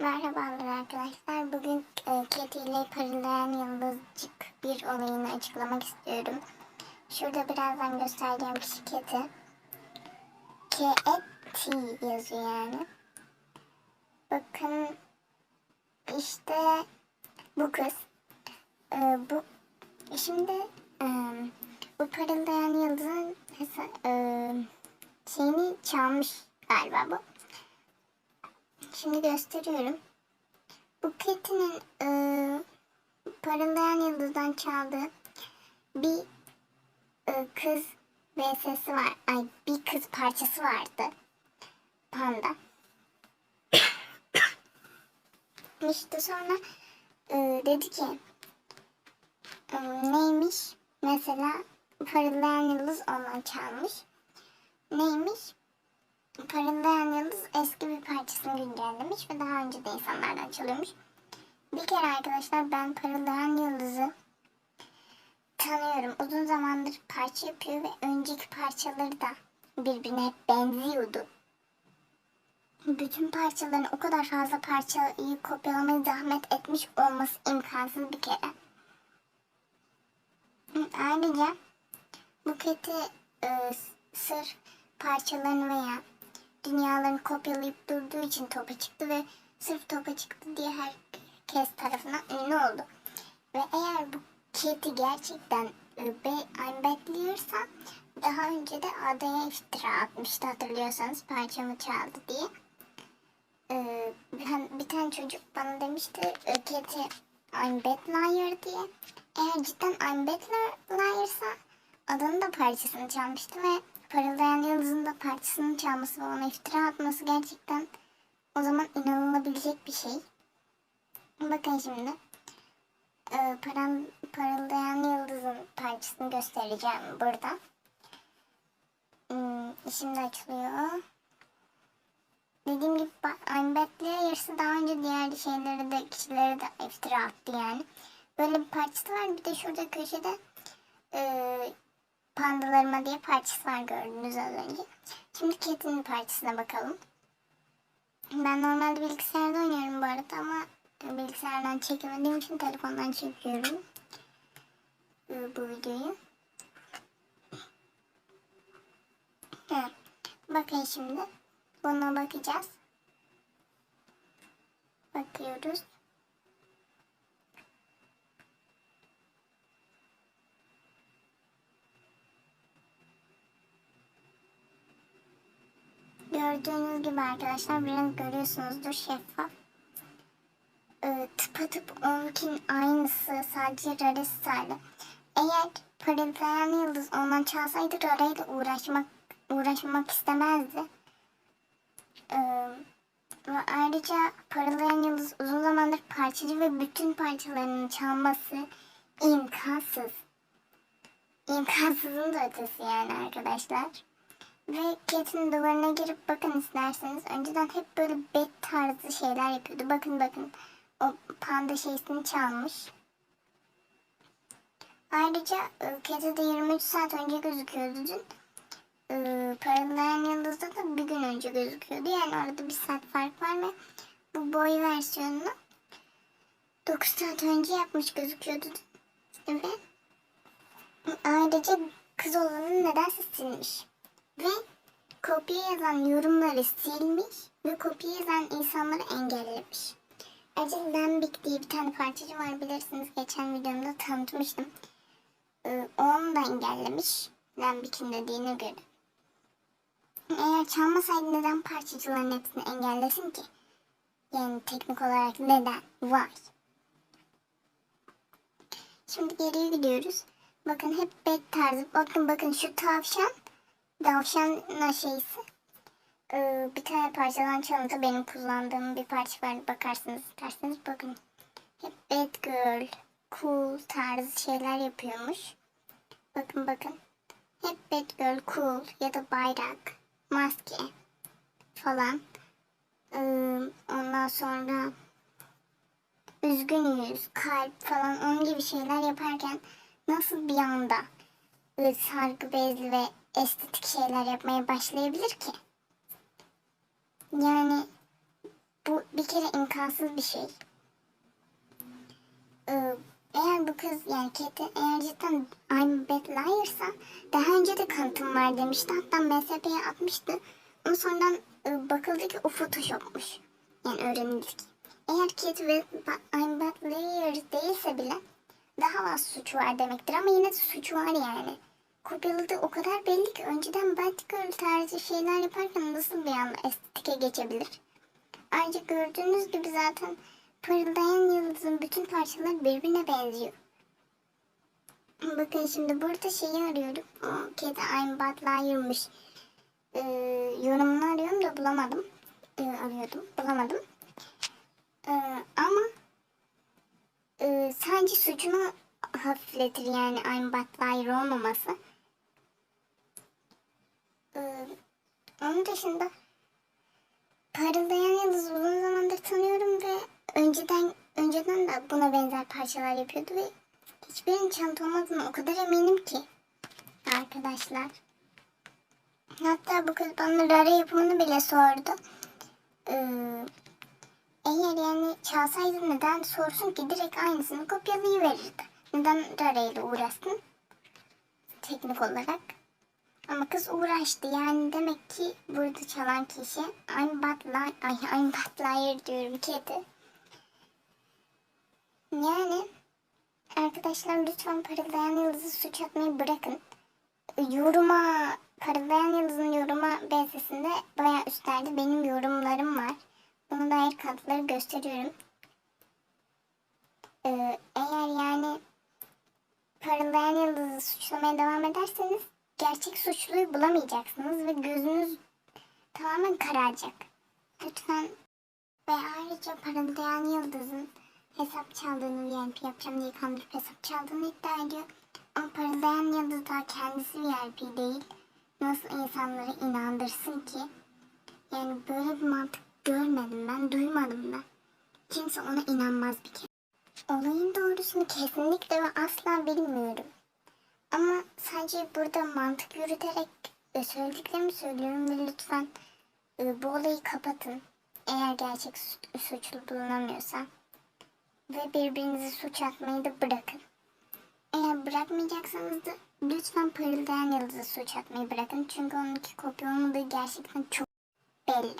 Merhabalar arkadaşlar. Bugün e, Keti ile parıldayan yıldızcık bir olayını açıklamak istiyorum. Şurada birazdan göstereceğim kişi Keti. K-E-T yazıyor yani. Bakın işte bu kız. E, bu şimdi e, bu parıldayan yıldızın e, şeyini çalmış galiba bu. Şimdi gösteriyorum. Bu Ketty'nin e, parıldayan yıldızdan çaldığı bir e, kız VS'si var. Ay bir kız parçası vardı. Panda. işte sonra e, dedi ki e, neymiş? Mesela parıldayan yıldız ondan çalmış. Neymiş? Parıldayan Yıldız güncellemiş ve daha önce de insanlardan çalıyormuş. Bir kere arkadaşlar ben Parıldayan Yıldız'ı tanıyorum. Uzun zamandır parça yapıyor ve önceki parçaları da birbirine hep benziyordu. Bütün parçaların o kadar fazla parçayı kopyalamaya zahmet etmiş olması imkansız bir kere. Ayrıca Buket'i e, sırf parçalarını veya dünyalarını kopyalayıp durduğu için topa çıktı ve sırf topa çıktı diye herkes tarafından ünlü oldu. Ve eğer bu Katy gerçekten e, I'm bekliyorsa daha önce de adaya iftira atmıştı hatırlıyorsanız parçamı çaldı diye. Ee, bir tane çocuk bana demişti e, Katy I'm bad liar diye. Eğer cidden I'm bad liar'sa adanın da parçasını çalmıştı ve parıldayan yıldızın da parçasını çalması ve ona iftira atması gerçekten o zaman inanılabilecek bir şey. Bakın şimdi. Ee, param, parıldayan yıldızın parçasını göstereceğim burada. Hmm, şimdi açılıyor. Dediğim gibi I'm Bad'li yarısı daha önce diğer şeyleri de kişileri de iftira attı yani. Böyle bir parçası var. Bir de şurada köşede e, pandalarıma diye parçası var gördünüz az önce. Şimdi Cat'in parçasına bakalım. Ben normalde bilgisayarda oynuyorum bu arada ama bilgisayardan çekemediğim için telefondan çekiyorum e, bu videoyu. Evet. Bakın şimdi. Buna bakacağız. Bakıyoruz. Gördüğünüz gibi arkadaşlar biraz görüyorsunuzdur şeffaf. Ee, tıpatıp onunkinin aynısı sadece raresi hali. Eğer parıldayan yıldız ondan çalsaydı rarayla uğraşmak uğraşmak istemezdi. Ee, ve ayrıca parıldayan yıldız uzun zamandır parçacı ve bütün parçalarının çalması imkansız. İmkansızın da ötesi yani arkadaşlar. Ve Kate'in duvarına girip bakın isterseniz. Önceden hep böyle bet tarzı şeyler yapıyordu. Bakın bakın. O panda şeysini çalmış. Ayrıca e, Kate de 23 saat önce gözüküyordu dün. E, Parıldayan Yıldız'da da bir gün önce gözüküyordu. Yani arada bir saat fark var ve bu boy versiyonunu 9 saat önce yapmış gözüküyordu. Ve ayrıca kız olanın nedense silmiş. Ve kopya yazan yorumları silmiş ve kopya yazan insanları engellemiş. Ayrıca Lambik diye bir tane parçacı var bilirsiniz. Geçen videomda tanıtmıştım. Ee, onu da engellemiş. Lambik'in dediğine göre. Eğer çalmasaydı neden parçacıların hepsini engellesin ki? Yani teknik olarak neden? Why? Şimdi geriye gidiyoruz. Bakın hep bet tarzı. Bakın bakın şu tavşan Davşan şeysi. Ee, bir tane parçadan çalıntı benim kullandığım bir parça var. Bakarsınız isterseniz bakın. Hep bad girl, cool tarzı şeyler yapıyormuş. Bakın bakın. Hep bad girl, cool ya da bayrak, maske falan. Ee, ondan sonra üzgün yüz, kalp falan onun gibi şeyler yaparken nasıl bir anda sargı bezli ve estetik şeyler yapmaya başlayabilir ki? Yani bu bir kere imkansız bir şey. Ee, eğer bu kız yani Kate eğer cidden I'm bad liar'sa daha önce de kanıtım var demişti. Hatta MSP'ye atmıştı. Ama sonradan e, bakıldı ki o photoshopmuş. Yani öğrenildi ki. Eğer Kate ve I'm bad liar değilse bile daha az suç var demektir. Ama yine de suç var yani. Kopyaladığı o kadar belli ki önceden bad girl tarzı şeyler yaparken nasıl bir anda estetike geçebilir? Ayrıca gördüğünüz gibi zaten parıldayan yıldızın bütün parçaları birbirine benziyor. Bakın şimdi burada şeyi arıyorum. O kedi I'm bad liar'mış. Ee, yorumunu arıyorum da bulamadım. Ee, arıyordum. Bulamadım. Ee, ama e, sadece suçunu hafifletir yani I'm bad liar olmaması. Ee, onun dışında Parıldayan Yıldız uzun zamandır tanıyorum ve önceden önceden de buna benzer parçalar yapıyordu ve hiçbirinin çanta olmadığına o kadar eminim ki arkadaşlar. Hatta bu kız bana Rara yapımını bile sordu. Ee, eğer yani çalsaydı neden sorsun ki direkt aynısını kopyalayıverirdi. Neden Rara ile uğraşsın? Teknik olarak. Ama kız uğraştı yani demek ki burada çalan kişi I'm bad liar, ay I'm bad liar diyorum kedi. Yani arkadaşlar lütfen parıldayan yıldızı suç atmayı bırakın. Yoruma, parıldayan yıldızın yoruma BS'sinde bayağı üstlerde benim yorumlarım var. Buna dair kanıtları gösteriyorum. Ee, eğer yani parıldayan yıldızı suçlamaya devam ederseniz gerçek suçluyu bulamayacaksınız ve gözünüz tamamen kararacak. Lütfen ve ayrıca parıldayan yıldızın hesap çaldığını VIP yapacağım diye kandırıp hesap çaldığını iddia ediyor. Ama parıldayan yıldız daha kendisi VIP değil. Nasıl insanları inandırsın ki? Yani böyle bir mantık görmedim ben, duymadım ben. Kimse ona inanmaz bir kere. Olayın doğrusunu kesinlikle ve asla bilmiyorum. Ama sadece burada mantık yürüterek e, söylediklerimi söylüyorum ve lütfen e, bu olayı kapatın. Eğer gerçek su- suçlu bulunamıyorsa. Ve birbirinizi suç atmayı da bırakın. Eğer bırakmayacaksanız da lütfen parıldayan yıldızı suç atmayı bırakın. Çünkü onunki kopya olmadığı gerçekten çok belli.